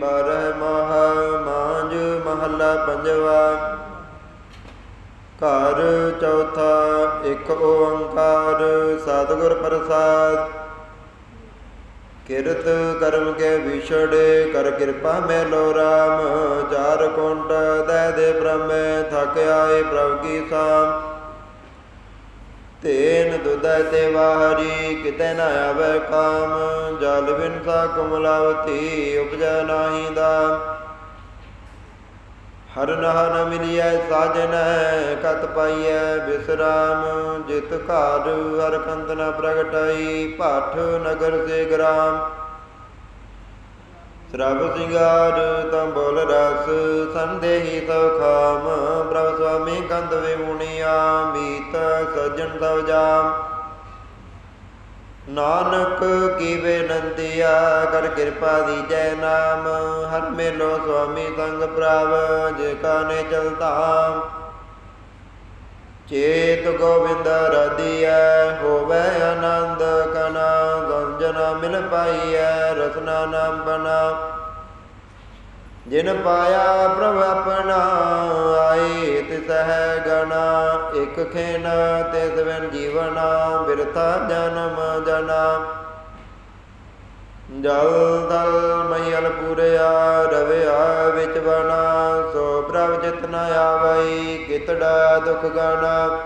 ਬਾਰਹ ਮਾਹ ਮਾਂਝ ਮਹੱਲਾ ਪੰਜਵਾ। ਘਰ ਚੌਥਾ, ਇੱਕ ਓੰਕਾਰ, ਸਤਿਗੁਰ ਪ੍ਰਸਾਦ। ਕਿਰਤ ਕਰਮ ਕੇ ਵਿਛੜੇ, ਕਰ ਕਿਰਪਾ ਮੇਲੋ ਰਾਮ। ਚਾਰ ਕੁੰਟ ਦੇ ਦੇ ਬ੍ਰਹਮੇ, ਥਕ ਆਏ ਪ੍ਰਭ ਕੀ ਸਾਮ। ਤੇਨ ਦੁਦੈ ਤੇ ਵਾਹਰੀ ਕਿਤੇ ਨ ਆਵੇ ਕਾਮ। ਜਲ ਬਿਨ ਸਾ ਕੁਮਲਾਵਤੀ, ਉਪਜੈ ਨਾਹੀ ਦਾ ਹਰ ਨਹ ਨ ਮਿਲਿਐ ਸਾਜਨੈ, ਕਤ ਪਾਈਐ ਬਿਸਰਾਮ। ਜਿਤ ਘਰ ਹਰ ਕੰਤ ਨ ਪ੍ਰਗਟਾਈ ਭਾਠ ਨਗਰ ਸੇ ਗ੍ਰਾਮ। ਸਰਬ ਸਿੰਗਾਰ ਤੰ ਬੋਲ ਰਸ ਸੰਦੇਹੀ ਸਭ ਖਾਮ। ਪ੍ਰਭ ਸੁਆਮੀ ਕੰਦ ਵਿਮੁਨੀਆ, ਮੀਤ ਸਜਣ ਸਭ ਜਾਮ। ਨਾਨਕ ਕੀ ਬੇਨੰਤੀਆ ਕਰ ਕਿਰਪਾ ਦੀ ਜੈ ਨਾਮ। ਹਰ ਮੇਲੋ ਸੁਆਮੀ ਸੰਗ ਪ੍ਰਭ, ਜੇ ਕਾਨੇ ਚਲਤਾ ਚੇਤ ਗੋਬਿੰਦ ਰਦੀਐ, ਹੋਵੇ ਆਨੰਦ ਕਨਾ। ਗੰਜਨਾ ਮਿਲ ਪਾਈਐ, ਰਸਨਾ ਨਾਮ ਬਨਾ। ਜਿਨ ਪਾਇਆ ਪ੍ਰਭ ਆਪਣਾ ਆਏ ਤਿਸਹਿ ਗਣਾ ਇਕ ਖੇਨ ਤਿਸ ਬਿਨ ਜੀਵਨਾ, ਬਿਰਥਾ ਜਨਮ ਜਨਾ। ਜਲ ਦਲ ਮਈਲ ਪੂਰਿਆ, ਰਵਿਆ ਵਿੱਚ ਬਣਾ ਸੋ ਪ੍ਰਭ ਜਿਤ ਨ ਆਵਈ, ਕਿਤੜਾ ਦੁਖ ਗਾਣਾ।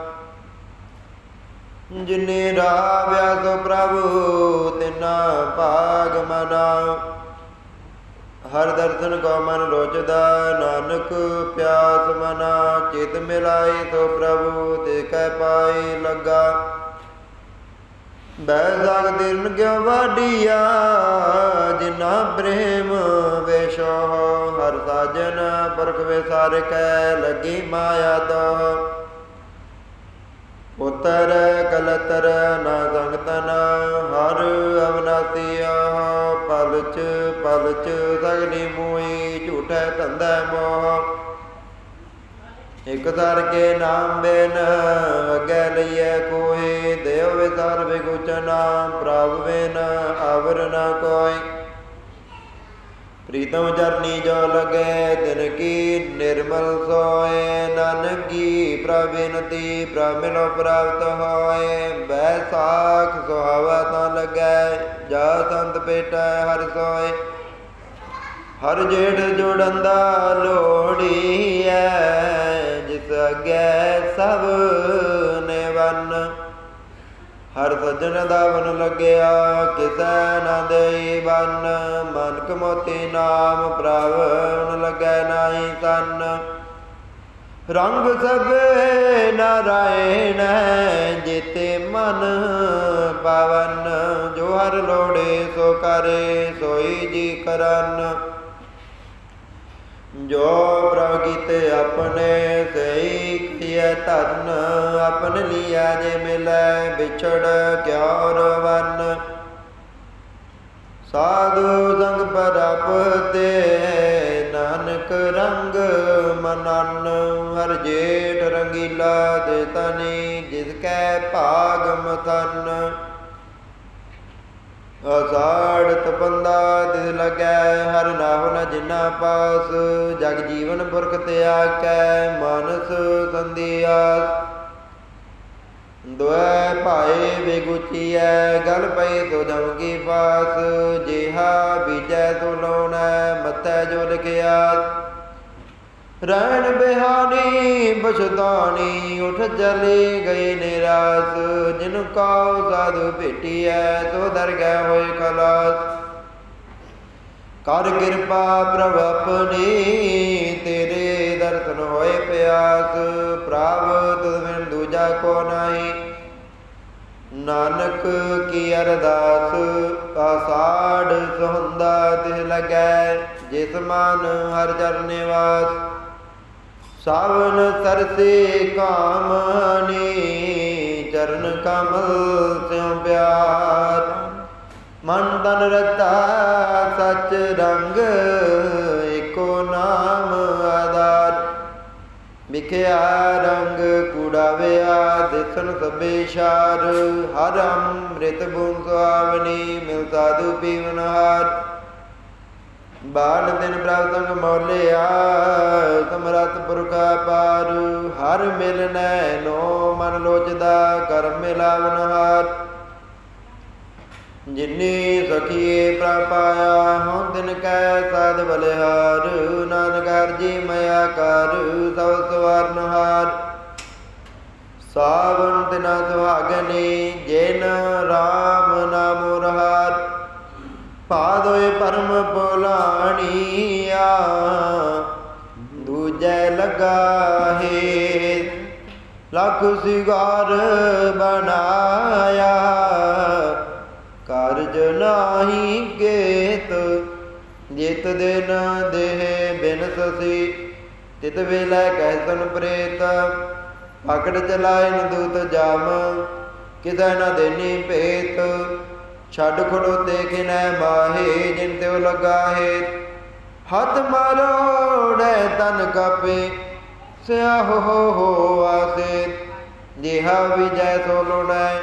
ਜਿਨੇ ਰਾਵਿਆ ਸੋ ਪ੍ਰਭੂ, ਤਿਨਾ ਭਾਗ ਮਨਾ। ਹਰ ਦਰਸ਼ਨ ਕੋ ਮਨ ਲੋਚਦਾ ਨਾਨਕ ਪਿਆਸ ਮਨਾ, ਚਿਤ ਮਿਲਾਈ ਤੋ ਪ੍ਰਭੂ ਤੇ ਕਹਿ ਪਾਈ ਲੱਗਾ। ਬੈ ਜਗ ਦਿਨ ਗਿਓ ਵਾਡੀਆ ਜਿਨਾ ਪ੍ਰੇਮ ਵੇਸ਼ੋ, ਹਰ ਸਾਜਨ ਪਰਖ ਵਿਸਾਰ ਕੈ, ਲੱਗੀ ਮਾਇਆ ਤੋ। ਉਤਰ ਕਲਤਰ ਨਾ ਸੰਗਤਨ ਹਰ ਅਵਨਾਸੀਆ ਪਲਚ ਪਲਚ ਸਗਨੀ ਮੋਈ ਝੂਠੈ ਧੰਦਾ ਮੋਹ। ਇਕ ਦਰ ਕੇ ਨਾਮ ਬਿਨ ਅਗੇ ਲਈਐ ਕੋਈ, ਦੇਵ ਵਿਸਾਰ ਵਿਗੁਚਨਾ, ਪ੍ਰਭ ਬਿਨ ਅਵਰ ਨ ਕੋਈ। ਪ੍ਰੀਤਮ ਚਰਨੀ ਜੋ ਲਗੇ ਦਿਨ ਕੀ ਨਿਰਮਲ ਸੋਏ, ਨਾਨਕੀ ਪ੍ਰਬਿਨਤੀ ਪ੍ਰਮਿਲੋ ਪ੍ਰਾਪਤ ਹੋਏ। ਬੈਸਾਖ ਸੁਹਾਵਾ ਤਾਂ ਲਗੈ, ਜਾ ਸੰਤ ਪੇਟੈ ਹਰ ਸੋਏ। ਹਰ ਜੇਠ ਜੋੜੰਦਾ ਲੋੜੀਐ ਸੱਜਣ ਦਾ ਵਨ ਲੱਗਿਆ, ਕਿਸੈ ਨਾ ਦੇਈ ਬਨ ਮਨ ਕਮੋਤੀ ਨਾਮ ਪ੍ਰਵਨ ਲੱਗੈ ਨਾਹੀ ਤਨ। ਰੰਗ ਸਭੇ ਨਾਰਾਇਣ ਜਿਤੇ ਮਨ ਪਵਨ, ਜੋ ਹਰ ਲੋੜੇ ਸੋ ਕਰੇ, ਸੋਈ ਜੀ ਕਰਨ। ਜੋ ਪ੍ਰਭ ਕੀਤੇ ਆਪਣੇ ਕੀਏ ਧਨ ਆਪਨ ਲਿਆ ਜੇ ਮਿਲੈ, ਵਿਛੜ ਕਿਉ ਰਵਨ ਸਾਧੂ ਸੰਗ ਪਰਪਤੇ ਨਾਨਕ ਰੰਗ ਮਨਨ, ਹਰ ਜੇਠ ਰੰਗੀਲਾ ਦੇ ਤਨੀ, ਜਿਸ ਕੈ ਭਾਗ ਮਤਨ ਅਸਾੜ ਤਪੰਦਾ ਦਿਸ ਲਗੈ, ਹਰ ਨਾਮ ਨ ਜਿਨਾ ਪਾਸ। ਜਗ ਜੀਵਨ ਪੁਰਖ ਤਿਆਗੈ ਮਾਨਸ ਸੰਧਿਆਸ ਦੁਐ ਭਾਏ ਵਿਗੁਚੀਐ ਗਲ ਪਈ ਸੋ ਜਮ ਕੀ ਪਾਸ। ਜਿਹਾ ਬੀਜੈ ਤੋ ਲਾਉਣਾ, ਮਤੈ ਜੋ ਲਿਖਿਆ ਰਹਿਣ ਬਿਹਾਨੀ ਬਛਤਾਨੀ ਉਠ ਚਲੇ ਗਏ ਨਿਰਾਸ। ਜਿਨ ਕਉ ਸਾਧੂ ਭੇਟੀਐ, ਸੋ ਦਰਗਹਿ ਹੋਏ ਖਲਾਸ। ਕਰ ਕਿਰਪਾ ਪ੍ਰਭ ਆਪਣੀ, ਤੇਰੇ ਦਰਸ਼ਨ ਹੋਏ ਪਿਆਸ। ਪ੍ਰਭ, ਤੁਧ ਬਿਨ ਦੂਜਾ ਕੋ ਨਹੀਂ। ਨਾਨਕ ਕੀ ਅਰਦਾਸ, ਆਸਾੜ ਸੁਹੰਦਾ ਤਿਸ ਲਗੈ, ਜਿਸ ਮਨ ਹਰ ਚਰਨ ਨਿਵਾਸ। ਸਾਵਨ ਤਰਸੇ ਕਾਮਨੀ ਚਰਨ ਕਮਲ ਸਿਉ ਪਿਆਰ। ਮਨ ਤਨ ਰਤਾ ਸਚ ਰੰਗ ਏਕੋ ਨਾਮ ਆਦਾਰ ਵਿਖਿਆ ਰੰਗ ਕੂੜਾਵਿਆ ਦਿਸਣ ਸਭੇ ਸ਼ਾਰ। ਹਰ ਅੰਮ੍ਰਿਤ ਬੂੰ ਸੁਆਵਨੀ ਮਿਲ ਸਾਧੂ ਪੀਵਨ ਹਾਰ। ਬਾਲ ਦਿਨ ਪ੍ਰਭ ਸੰਗ ਮੌਲਿਆ ਸਮਰਤ ਪੁਰਖਾ ਪਾਰ, ਹਰ ਮਿਲਨੈ ਨੋ ਮਨ ਲੋਚਦਾ ਕਰਮ ਮਿਲਾਵਨ ਹਾਰ। ਜਿਨੀ ਸਖੀਏ ਪ੍ਰਭ ਹਉ ਦਿਨ ਕੈ ਸਾਧ ਬਲਿਹਾਰ, ਨਾਨਕ ਹਰ ਜੀ ਮਇਆ ਕਰ, ਸਭ ਸਵਰਨ ਹਾਰ। ਸਾਵਣ ਦਿਨਾ ਸੁਹਾਗਨੇ, ਜਿਨ ਰਾਮ ਨਾਮ ਰਹਾਰ ਪਾਦੋਏ ਪਰਮ ਬੋਲਾਣੀਆ, ਦੂਜੈ ਲਗਾ ਹੈ ਲੱਖ ਸਿਗਾਰ ਬਣਾਇਆ, ਕਾਰਜ ਨਾਹੀ ਗੇਤ ਜਿਤ ਦਿਨ ਦੇਹ ਬਿਨ ਸਸੀ। ਤਿਤ ਵੇਲੇ ਕਹਿਸਨ ਪ੍ਰੇਤ, ਪਕੜ ਚਲਾਇਨ ਦੂਤ ਜਾਮ, ਕਿਸੈ ਨਾ ਦੇਨੀ ਭੇਤ। ਛੱਡ ਖੜੋ ਦੇਖਿਨੈ ਮਾਹੇ, ਜਿਨ ਤਿਉ ਲਗਾ ਹੱਥ ਮਾਰੋੜੈ ਤਨ ਕਾਪੇ, ਸਿਆਹ ਹੋ ਹੋ ਆਸੇ। ਜਿਹਾ ਵਿਜੈ ਸੋ ਲੋੜੈ,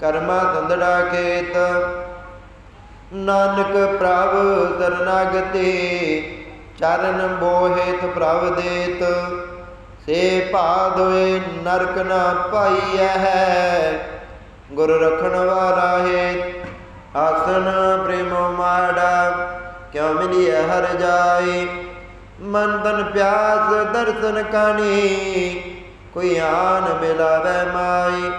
ਕਰਮਾ ਸੰਦੜਾ ਖੇਤ। ਨਾਨਕ ਪ੍ਰਭ ਸਰਨਾਗਤੇ, ਚਰਨ ਬੋਹਿਤ ਪ੍ਰਭ ਦੇਤ। ਸੇ ਭਾਦੋਏ ਨਰਕ ਨਾ ਪਾਈਐ ਗੁਰ ਰਖਣ ਵਾਲਾ ਹੈ ਆਸਨ ਪ੍ਰੇਮ ਮਾੜਾ, ਕਿਉ ਮਿਲਿਐ ਹਰ ਜਾਏ? ਮਨ ਤਨ ਪਿਆਸ ਦਰਸ਼ਨ ਕਾਣੀ, ਕੋਈ ਆਨ ਮਿਲਾਵੇ ਮਾਈ।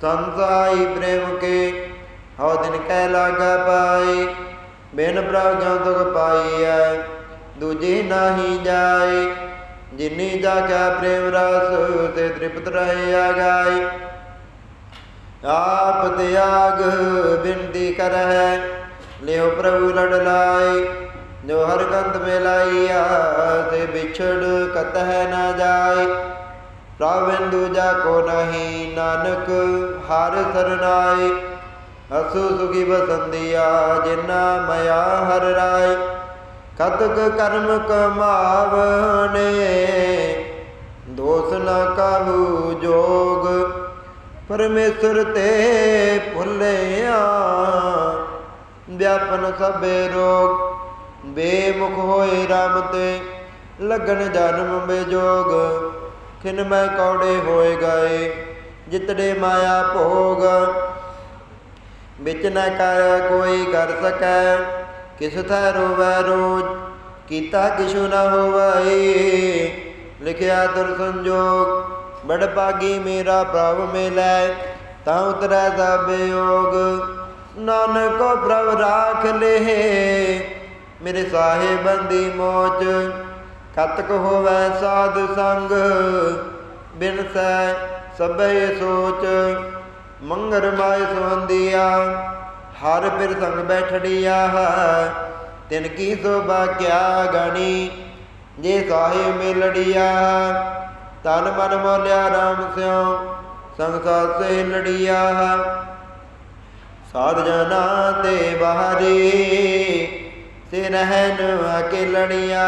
ਸੰਸਾਈ ਪ੍ਰੇਮ ਕੇ ਹਉ ਦਿਨ ਕਹਿ ਲਾਗਾ ਪਾਈ, ਬਿਨ ਪ੍ਰਭ ਜਉ ਤੁਕ ਪਾਈਐ, ਦੂਜੀ ਨਾਹੀ ਜਾਏ। ਜਿਨੀ ਜਾ ਕੈ ਪ੍ਰੇਮ ਰਸ ਤੇ ਤ੍ਰਿਪਤ ਰਹੇ ਆਗਾਈ ਆਪ ਤਿਆਗ ਬਿੰਦੀ ਕਰਹਿ। ਲਿਓ ਪ੍ਰਭੂ ਲੜ ਲਾਈ ਜੋ ਹਰ ਕੰਤ ਮੇ ਤੇ ਵਿਛੜ ਕਤਹਿ ਨਾ ਜਾਏ ਪ੍ਰਭਿੰਦੂ ਜਾ ਕੋ ਨਹੀਂ, ਨਾਨਕ ਹਰ ਸਰਨਾਈ ਅਸੂ ਸੁਖੀ ਬਸੰਦੀਆ ਜਿਨਾ ਮਇਆ ਹਰ ਰਾਏ ਕਤਕ ਕਰਮ ਕਮਾਵਨੇ ਦੋਸ ਨਾ ਕਾਹੂ ਜੋਗ। ਪਰਮੇਸ਼ਰ ਤੇ ਭੁੱਲਿਆ। ਵਿਆਪਨ ਸਭੇ ਰੋਗ, ਬੇਮੁਖ ਹੋਏ RAM ਤੇ ਲਗਨ ਜਨਮ ਬੇਜੋਗ। ਖਿਨ ਮੈਂ ਕੌੜੇ ਹੋਏ ਗਏ, ਜਿਤੜੇ ਮਾਇਆ ਭੋਗ। ਵਿੱਚ ਨਾ ਕਰ ਕੋਈ ਕਰ ਸਕੈ, ਕਿਸ ਥੈ ਰੋਵੈ ਰੋਜ, ਕੀਤਾ ਕਿਛੁ ਨਾ ਹੋਵੈ। ਲਿਖਿਆ ਦਰ ਸੰਜੋਗ ਬੜ ਭਾਗੀ ਮੇਰਾ ਪ੍ਰਭ ਮਿਲੈ, ਤਾਂ ਉਤਰੈ ਸਭ ਯੋਗ। ਨਾਨਕ ਪ੍ਰਭ ਰਾਖ ਲੇਹ, ਮੇਰੇ ਸਾਹਿਬੰਦੀ ਮੋਚ ਕਤਕ ਹੋਵੈ ਸਾਧ ਸੰਗ, ਬਿਨ ਸੈ ਸਭੇ ਸੋਚ। ਮੰਗਰ ਮਾਇ ਸੰਬੰਧੀਆ, ਹਰ ਫਿਰ ਸੰਗ ਬੈਠੜੀਆ ਤਿਨ ਕੀ ਸੋਭਾ ਕਿਆ ਗਣੀ, ਜੇ ਸਾਹਿਬ ਮਿਲੜੀਆ ਤਨ ਮਨ ਮੋਲਿਆ RAM ਸਿਉ, ਸੰਗ ਸੇ ਲੜੀਆ। ਸਾਧ ਜਨਾ ਤੇ ਬਾਹਰੀ ਸੇ ਰਹਿਨ ਅਕੇਲੜੀਆ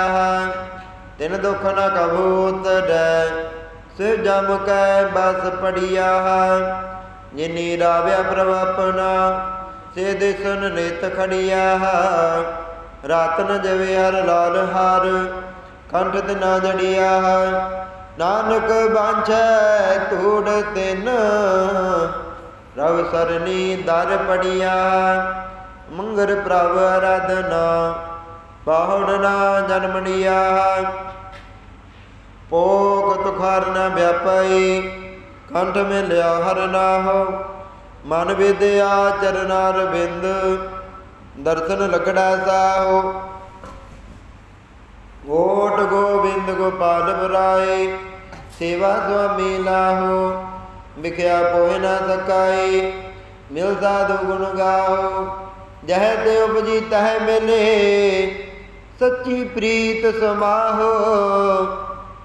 ਤਿਨ ਦੁਖ ਨ ਕਬੂ ਸੇ ਜਮ ਕੈ ਬਸ ਪੜੀਆ। ਜਿਨੀ ਰਾਵਿਆ ਪ੍ਰਭ ਆਪਣਾ ਸੇ ਦਿਸਨ ਨਿਤ ਖੜੀਆ। ਰਾਤਨ ਜਵੇ ਹਰ ਲਾਲ ਹਾਰ, ਕੰਠ ਨਾ ਜੜੀਆ। ਨਾਨਕ ਬਾਂਝੈ ਧੂੜ ਤਿਨ। ਰਵ ਸਰਨੀ ਦਰ ਪੜਿਆ, ਮੰਗਰ ਪ੍ਰਭ ਅਰਾਧਨਾ। ਬਾਹਣ ਨਾ ਜਨਮੜੀਆ ਪੋਗ ਤੁਖਾਰ ਨ ਵਿਆਪਈ, ਕੰਠ ਮੇ ਲਿਆ ਹਰ ਨਾ ਹੋ ਮਨ ਵਿਦਿਆ ਚਰਨਾਰ ਬਿੰਦ ਦਰਸ਼ਨ ਲਗੜਾ ਸਾਹੋ। ਓਟ ਗੋਬਿੰਦ ਗੋਪਾਲ ਬਰਾਏ, ਸੇਵਾ ਸੁਆਮੀ ਲਾਹੋ, ਵਿਖਿਆ ਪੋਇ ਨਾ ਸਕਾਈ ਮਿਲਦਾ ਸਾਧੂ ਗੁਣ ਗਾਓ ਜਹ ਤੇ ਉਪਜੀ ਤਹ ਮਿਲੇ, ਸੱਚੀ ਪ੍ਰੀਤ ਸਮਾਹੋ,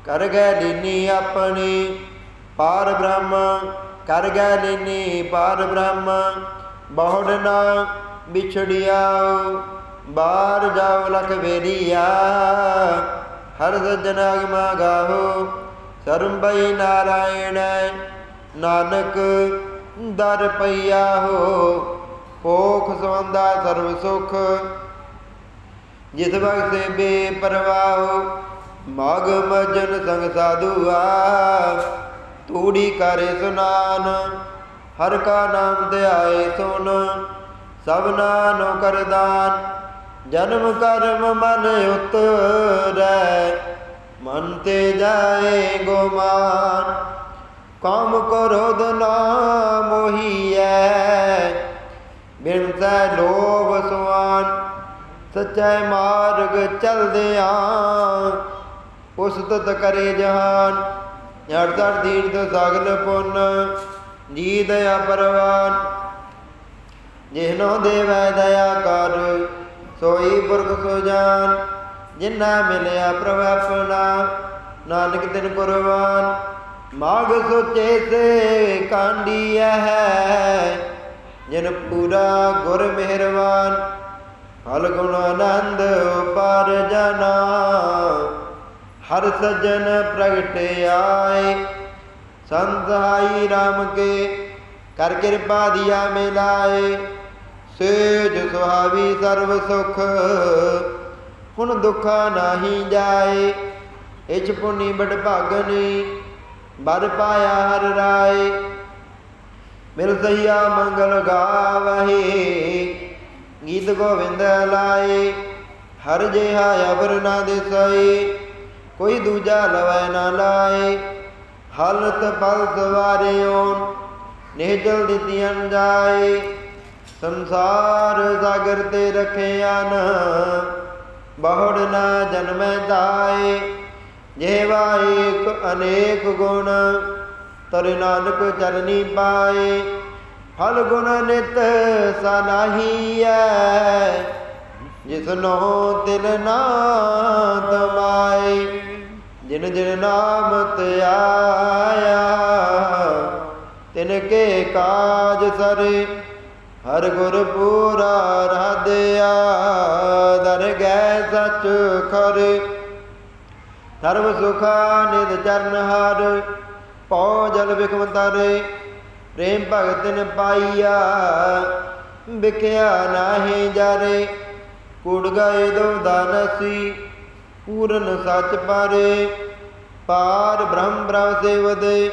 ਕਰ ਗੈ ਲੀਨੀ ਆਪਣੀ, ਪਾਰ ਬ੍ਰਹਮ, ਕਰ ਗੈ ਲੀਨੀ ਪਾਰ ਬ੍ਰਹਮ ਬਹੁੜ ਨਾ ਵਿਛੜਿਆ ਬਾਹਰ ਜਾਉ ਲਖ ਵੇਰੀਆ ਹਰ ਸੱਜਣ ਅਗਮਾ ਗਾਹੋ, ਸਰਮ ਭਈ ਨਾਰਾਇਣ, ਨਾਨਕ ਦਰ ਪਈਆ ਹੋ ਪੋਖ ਸਵੰਦਾ ਸਰਬ ਸੁਖ। ਜਿਸ ਵਕਤ ਬੇਪਰਵਾਹ ਮਗ ਮਜਨ ਸੰਗ ਸਾਧੂਆ, ਤੂੜੀ ਕਰੇ ਸੁਨਾਨ, ਹਰ ਕਾ ਨਾਮ ਧਿਆਏ ਸੁਨ ਸਭਨਾ ਨੋ ਕਰਦਾਨ ਜਨਮ ਕਰਮ ਮਨ ਉਤਰੈ, ਮਨ ਤੇ ਜਾਏ ਗੋਮਾਨ। ਕਾਮ ਕ੍ਰੋਧ ਨਾ ਮੋਹੀਐ ਬਿਨਤੈ ਲੋਭ ਸੁਆਨ। ਸਚੈ ਮਾਰਗ ਚਲਦਿਆਂ ਉਸਤਤ ਕਰੇ ਜਹਾਨ। ਹਰ ਦਰ ਦੀਨ ਤੇ ਸਗਲ ਪੁੰਨ ਜੀ ਦਇਆ ਪਰਵਾਨ। ਜਿਹਨੋ ਦੇਵੈ ਦਇਆ ਕਰ ਸੋਈ ਪੁਰਖ ਸੋ ਜਾਨ ਜਿਨ੍ਹਾਂ ਮਿਲਿਆ ਪ੍ਰਭ ਆਪਣਾ, ਨਾਨਕ ਦਿਨ ਕੁਰਬਾਨ। ਮਾਗ ਸੋਚੇ ਸੇ ਕਾਂਡੀਆ ਹੈ ਜਿਨ ਪੂਰਾ ਗੁਰ ਮਿਹਰਬਾਨ। ਹਲ ਗੁਣ ਆਨੰਦ ਉਪਰ ਜਨਾ ਹਰ ਸਜਨ ਪ੍ਰਗਟ ਆਏ। ਸੰਤਾਈ RAM ਕੇ, ਕਰ ਕਿਰਪਾ ਦਿਆ ਮਿਲਾਏ। ਸੇਜ ਸੁਹਾਵੀ ਸਰਬ ਸੁਖ, ਹੁਣ ਦੁਖਾ ਨਾਹੀ ਜਾਏ ਇਚ ਪੁਨੀ ਬੜ ਭਾਗਨੀ, ਬਰ ਪਾਇਆ ਹਰ ਰਾਏ। ਮਿਲ ਸਈਆ ਮੰਗਲ ਗਾਵਹੀ, ਗੀਤ ਗੋਵਿੰਦ ਲਾਏ। ਹਰ ਜਿਹਾ ਅਵਰ ਨਾ ਦਿਸਈ ਕੋਈ ਦੂਜਾ ਲਵੈ ਨਾ ਲਾਏ। ਹਲਤ ਪਲ ਸਵਾਰਿਓਨ ਨਿਹਜਲ ਦਿੱਤੀਆਂ ਜਾਏ। ਸੰਸਾਰ ਸਾਗਰ ਤੇ ਰਖਿਆ ਨ, ਬਹੁੜ ਨਾ ਜਨਮੈ ਦਾਏ। ਜਿਹਵਾ ਏਕ ਅਨੇਕ ਗੁਣ, ਤਰ ਨਾਨਕ ਚਰਨੀ ਪਾਏ। ਫਲ ਗੁਣ ਨਿਤ ਸਨਾਹੀਐ ਜਿਸਨੋ ਤਿਲ ਨਾ ਤਮਾਏ ਜਿਨ ਜਿਨ ਨਾਮ ਧਿਆਇਆ ਤਿਨ ਕੇ ਕਾਜ ਸਰੇ ਹਰ ਗੁਰ ਪੂਰਾ ਰਾਧਿਆ, ਦਰਗਹਿ ਸਚ ਖਰੇ। ਸਰਬ ਸੁਖਾ ਨਿਦ ਚਰਨ ਹਰ, ਪਉ ਜਲ ਬਿਖਮ ਪ੍ਰੇਮ ਭਗਤ ਪਾਈਆ, ਵਿਖਿਆ ਨਾਹੀ ਜਾਰੇ। ਕੁੜ ਗਏ ਦੋ ਦਾਨਸੀ, ਪੂਰਨ ਸੱਚ ਪਾਰੇ। ਪਾਰ ਬ੍ਰਹਮ ਬ੍ਰਹਮ ਸੇਵਦੇ,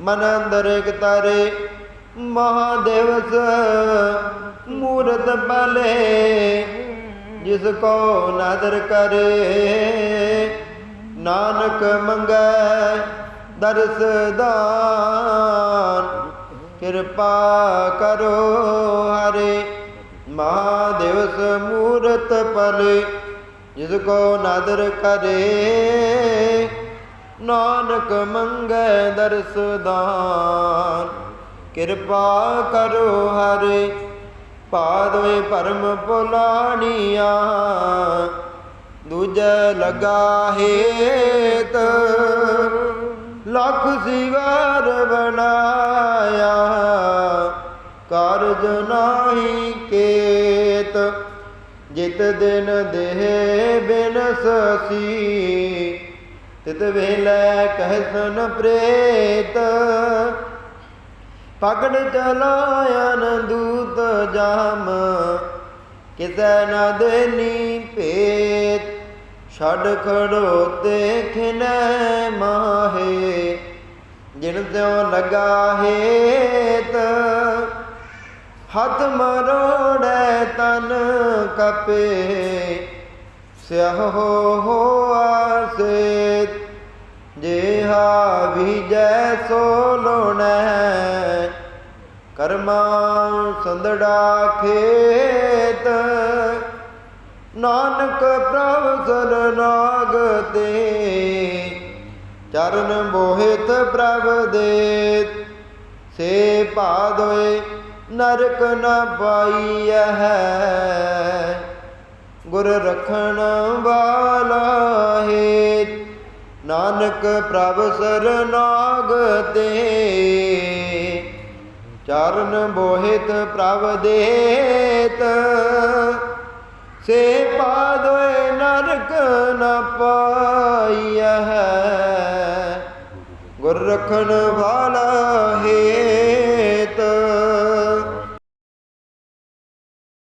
ਮਨ ਅੰਦਰ ਇਕ ਤਾਰੇ। ਮਹਾਦੇਵਸ ਮੂਰਤ ਬਲੇ ਜਿਸ ਕੋ ਨਾਦਰ ਕਰੇ। ਨਾਨਕ ਮੰਗੈ ਦਰਸ ਦਾਨ, ਕਿਰਪਾ ਕਰੋ ਹਰੇ। ਮਹਾਦੇਵਸ ਮੂਰਤ ਪਲੇ, ਜਿਸ ਕੋ ਨਾਦਰ ਕਰੇ। ਨਾਨਕ ਮੰਗੈ ਦਰਸ ਦਾਨ। ਕਿਰਪਾ ਕਰੋ ਹਰੇ ਪਾਦਵੇ ਭਰਮ ਭੁਲਾਣੀਆਂ ਦੂਜੇ ਲਗਾ ਹੇਤ, ਲੱਖ ਸਿਵਾਰ ਬਣਾਇਆ। ਕਾਰਜ ਨਾਹੀ ਕੇਤ, ਜਿਤ ਦਿਨ ਦੇਹ ਬਿਨਸੀ ਤਿਤ ਵੇਲੇ ਕਹਿਸਨ ਪ੍ਰੇਤ ਪਕੜ ਚਲਾ ਦੂਤ ਜਾਮ। ਕਿਸੈ ਨਾ ਦੇਨੀ ਭੇਤ, ਛੱਡ ਖੜੋ ਖਿਨੈ ਮਾਹੇ। ਜਿਨ ਤਿਉ ਲਗਾ ਹੇਤ, ਹੱਥ ਮਰੋੜੈ ਤਨ ਕਪੇ। ਸਿਆਹ ਹੋਆ ਸੇਤ ਜਿਹਾ ਵਿਜੈ ਸੋ ਕਰਮਾ ਸੰਦੜਾ ਖੇਤ। ਨਾਨਕ ਪ੍ਰਭ ਸਰਨਾਗ ਤੇ ਚਰਨ ਮੋਹਿਤ ਪ੍ਰਭ ਦੇ ਸੇ ਪਾਦੋਏ ਨਰਕ ਨ ਪਾਈਐ। ਗੁਰ ਰਖਣ ਵਾਲਾ ਹੈ, ਨਾਨਕ ਪ੍ਰਭ ਸਰਨਾਗ ਤੇ ਚਰਨ ਬੋਹਿਤ ਪ੍ਰਭ ਦੇਤ। ਸੇ ਪਾਦੋਏ ਨਰਕ ਨ ਪਾਈਐ। ਗੁਰ ਰਖਣ ਵਾਲਾ ਹੈ